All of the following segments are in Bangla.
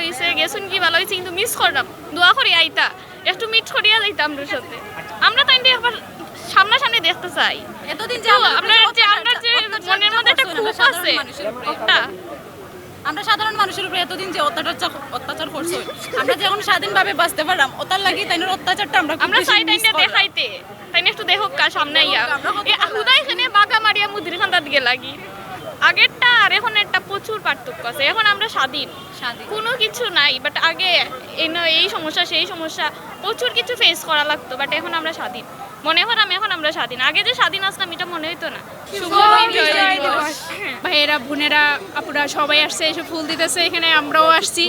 হয়েছে গেছুন কি ভালো হয়েছে কিন্তু মিস করলাম। দোয়া করি আইতা। একটু মিট করিয়া যাইতাম আমরা সাথে। আমরা তাই আবার সামনাসামনি দেখতে চাই। এতদিন তো আমরা যে আমরা যে মনের মধ্যে একটা খুব আছে একটা আমরা সাধারণ মানুষের উপরে এতদিন যে অত্যাচার অত্যাচার করছে আমরা যখন স্বাধীনভাবে বাঁচতে পারলাম ওটার লাগি তাই অত্যাচারটা আমরা আমরা চাই করলাম। দেখাইতে। তাইনে একটু দেখো কা সামনে ইয়া হুদাই খানে বাগা মারিয়া মুদির খান্দার দিকে লাগি আগেরটা আর এখন একটা প্রচুর পার্থক্য আছে। এখন আমরা স্বাধীন। স্বাধীন। কোনো কিছু নাই বাট আগে এই সমস্যা সেই সমস্যা প্রচুর কিছু ফেস করা লাগতো বাট এখন আমরা স্বাধীন। মনে হয় আমি এখন আমরা স্বাধীন। আগে যে স্বাধীন আসলাম এটা মনে হইতো না। শুভ বিজয় ভাইয়েরা বোনেরা আপুরা সবাই আসছে এসে ফুল দিতেছে। এখানে আমরাও আসছি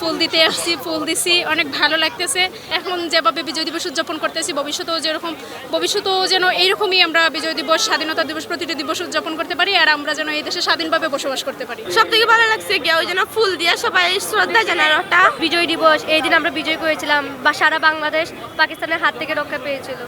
ফুল দিতে আসছি ফুল দিছি। অনেক ভালো লাগতেছে। এখন যেভাবে বিজয় দিবস উদযাপন করতেছি ভবিষ্যতেও যেরকম ভবিষ্যতেও যেন এইরকমই আমরা বিজয় দিবস স্বাধীনতা দিবস প্রতিটি দিবস উদযাপন করতে পারি আর আমরা যেন এই দেশে স্বাধীনভাবে বসবাস করতে পারি। সব থেকে ভালো লাগছে গিয়ে ওই জন্য ফুল দিয়ে সবাই শ্রদ্ধা জানার একটা বিজয় দিবস। এই দিন আমরা বিজয় করেছিলাম বা সারা বাংলাদেশ পাকিস্তানের হাত থেকে রক্ষা পেয়েছিল।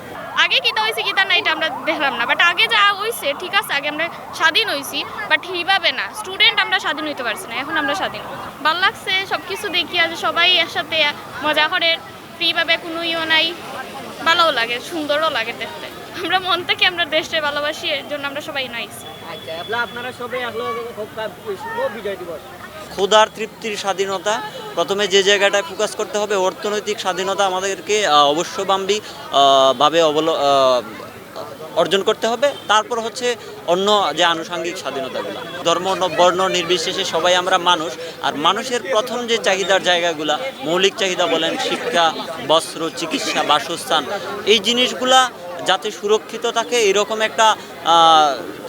আগে কিতা হয়েছে কিতা না এটা আমরা দেখলাম না বাট আগে যা হয়েছে ঠিক আছে আগে আমরা স্বাধীন হয়েছি বাট হিভাবে না স্টুডেন্ট আমরা স্বাধীন হইতে পারছি না এখন আমরা স্বাধীন ভালো লাগছে সব কিছু দেখি যে সবাই একসাথে মজা করে ফ্রিভাবে কোনো ইয়ে নাই ভালোও লাগে সুন্দরও লাগে দেখতে আমরা মন থেকে আমরা দেশে ভালোবাসি এর জন্য আমরা সবাই নাইছি আচ্ছা আপনারা সবাই ক্ষুধার তৃপ্তির স্বাধীনতা প্রথমে যে জায়গাটায় ফোকাস করতে হবে, অর্থনৈতিক স্বাধীনতা আমাদেরকে অবশ্যবাম্বী ভাবে অবল অর্জন করতে হবে। তারপর হচ্ছে অন্য যে আনুষঙ্গিক স্বাধীনতাগুলো, ধর্ম বর্ণ নির্বিশেষে সবাই আমরা মানুষ, আর মানুষের প্রথম যে চাহিদার জায়গাগুলা, মৌলিক চাহিদা বলেন শিক্ষা, বস্ত্র, চিকিৎসা, বাসস্থান, এই জিনিসগুলা যাতে সুরক্ষিত থাকে, এরকম একটা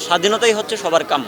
স্বাধীনতাই হচ্ছে সবার কাম্য।